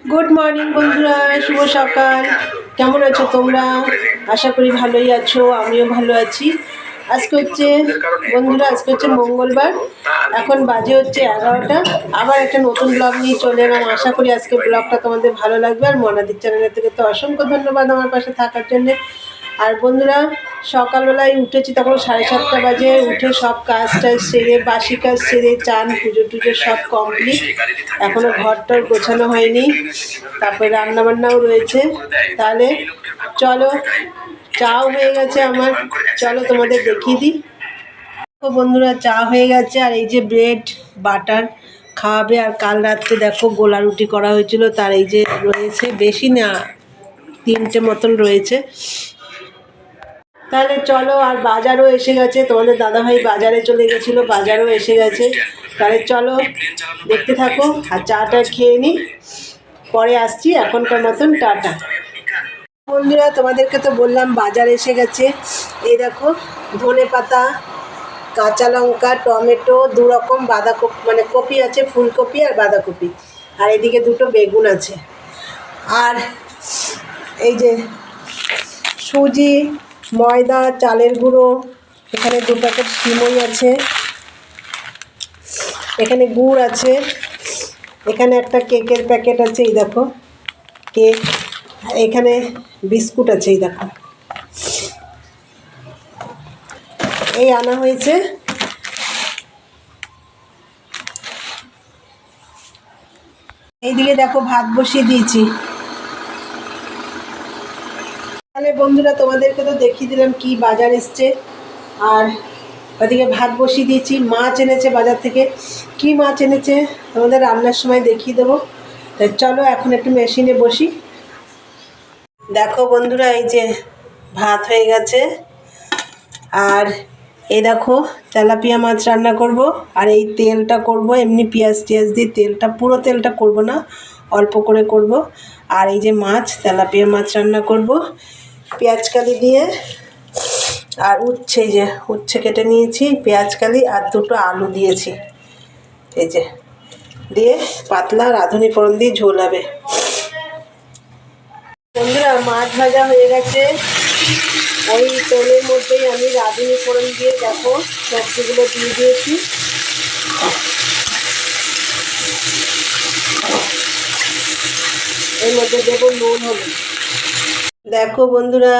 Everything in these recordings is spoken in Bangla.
গুড মর্নিং বন্ধুরা, শুভ সকাল। কেমন আছো তোমরা? আশা করি ভালোই আছো, আমিও ভালো আছি। আজকে হচ্ছে, বন্ধুরা, আজকে হচ্ছে মঙ্গলবার। এখন বাজে হচ্ছে এগারোটা। আবার একটা নতুন ব্লগ নিয়ে চলে এলাম। আশা করি আজকে ব্লগটা তোমাদের ভালো লাগবে। আর মনাদির চ্যানেলের থেকে তো অসংখ্য ধন্যবাদ আমার পাশে থাকার জন্যে। আর বন্ধুরা, সকালবেলায় উঠেছি তখন সাড়ে সাতটা বাজে, উঠে সব কাজ টাজ সেরে, বাসি কাজ সেরে, চান, পুজো টুজো সব কমপ্লিট এখনও ঘরটার গোছানো হয়নি। তারপরে রান্নাবান্নাও রয়েছে। তাহলে চলো, চাও হয়ে গেছে আমার। চলো তোমাদের দেখিয়ে দিই। দেখো বন্ধুরা, চা হয়ে গেছে, আর এই যে ব্রেড, বাটার খাওয়াবে। আর কাল রাত্রে দেখো গোলা রুটি করা হয়েছিল, তার এই যে রয়েছে, বেশি না, তিনটে মতন রয়েছে। তাহলে চলো আর বাজারও এসে গেছে। তোমাদের দাদাভাই বাজারে চলে গেছিল, বাজারও এসে গেছে। তাহলে চলো, দেখতে থাকো আর চাটা খেয়ে নিই পরে আসছি এখনকার মতন, টাটা। বন্ধুরা, তোমাদেরকে তো বললাম বাজার এসে গেছে। এই দেখো, ধনে পাতা, কাঁচা লঙ্কা, টমেটো, দু রকম বাঁধাকপি মানে কপি আছে, ফুলকপি আর বাঁধাকপি। আর এদিকে দুটো বেগুন আছে। আর এই যে সুজি ময়দা, চালের গুঁড়ো, এখানে দু প্যাকেট সিমই আছে। এখানে গুড় আছে। এখানে একটা কেকের প্যাকেট আছে, এই দেখো। কেক, এখানে বিস্কুট আছে, এই দেখো। এই আনা হয়েছে। এইদিকে দেখো ভাত বসিয়ে দিয়েছি। তাহলে বন্ধুরা, তোমাদেরকে তো দেখিয়ে দিলাম কি বাজার এসছে। আর ওদিকে ভাত বসিয়ে দিয়েছি। মাছ এনেছে বাজার থেকে। কি মাছ এনেছে? তোমাদের রান্নার সময় দেখিয়ে দেবো। তা চলো, এখন একটু মেশিনে বসি। দেখো বন্ধুরা, এই যে ভাত হয়ে গেছে। আর এই দেখো, তেলাপিয়া মাছ রান্না করব। আর এই তেলটা করব, এমনি পেঁয়াজ টিয়াজ দিয়ে তেলটা, পুরো তেলটা করব না, অল্প করে করব। আর এই যে মাছ, তেলাপিয়া মাছ রান্না করব। পেঁয়াজ কালি দিয়ে, আর উচ্ছে যে, উচ্ছে কেটে নিয়েছি, পেঁয়াজ কালি আর দুটো আলু দিয়েছি। এই যে, দিয়ে পাতলা রাঁধুনি ফোড়ন দিয়ে ঝোল হবে। বন্ধুরা, মাছ ভাজা হয়ে গেছে। ওই তেলের মধ্যেই আমি রাঁধুনি ফোড়ন দিয়ে দেখো সবজিগুলো দিয়ে দিয়েছি। এর মধ্যে দেবো নুন, হলুদ। দেখো বন্ধুরা,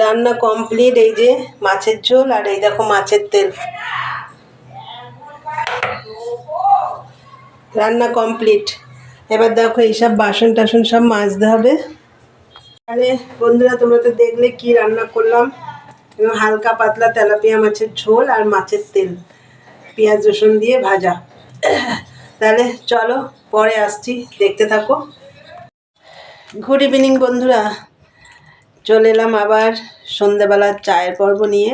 রান্না কমপ্লিট এই যে মাছের ঝোল আর এই দেখো মাছের তেল। রান্না কমপ্লিট এবার দেখো এইসব বাসন টাসন সব মাজতে হবে। আরে বন্ধুরা, তোমরা তো দেখলে কি রান্না করলাম। এবং হালকা পাতলা তেলাপিয়া মাছের ঝোল আর মাছের তেল। পেঁয়াজ রসুন দিয়ে ভাজা। তাহলে চলো, পরে আসছি। দেখতে থাকো। গুড ইভিনিং বন্ধুরা। চলে এলাম আবার সন্ধ্যাবেলার চায়ের পর্ব নিয়ে।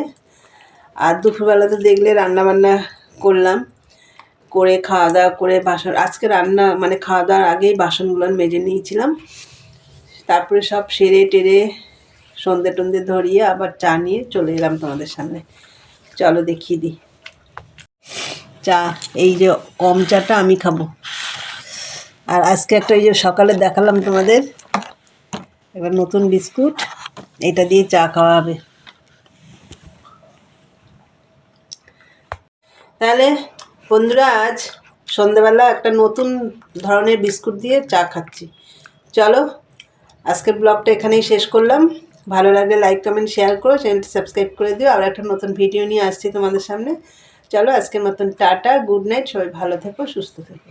আর দুপুরবেলা তো দেখলে রান্নাবান্না করলাম, করে খাওয়া দাওয়া করে বাসন, আজকে রান্না মানে খাওয়া দাওয়ার আগেই বাসনগুলো মেজে নিয়েছিলাম। তারপরে সব সেরে টেরে সন্ধে টন্ধে ধরিয়ে আবার চা নিয়ে চলে এলাম তোমাদের সামনে। চলো দেখিয়ে দিই। চা, এই যে কম চাটা আমি খাব। আর আজকে একটা এই যে সকালে দেখালাম তোমাদের এবার নতুন বিস্কুট, এটা দিয়ে চা খাওয়া হবে তাহলে বন্ধুরা, আজ সন্ধ্যেবেলা একটা নতুন ধরনের বিস্কুট দিয়ে চা খাচ্ছি। চলো, আজকের ব্লগটা এখানেই শেষ করলাম। ভালো লাগলে লাইক কমেন্ট শেয়ার করো চ্যানেলটি সাবস্ক্রাইব করে দিও। আর একটা নতুন ভিডিও নিয়ে আসছি তোমাদের সামনে। চলো, আজকের মতন টাটা গুড নাইট সবাই ভালো থেকো, সুস্থ থেকো।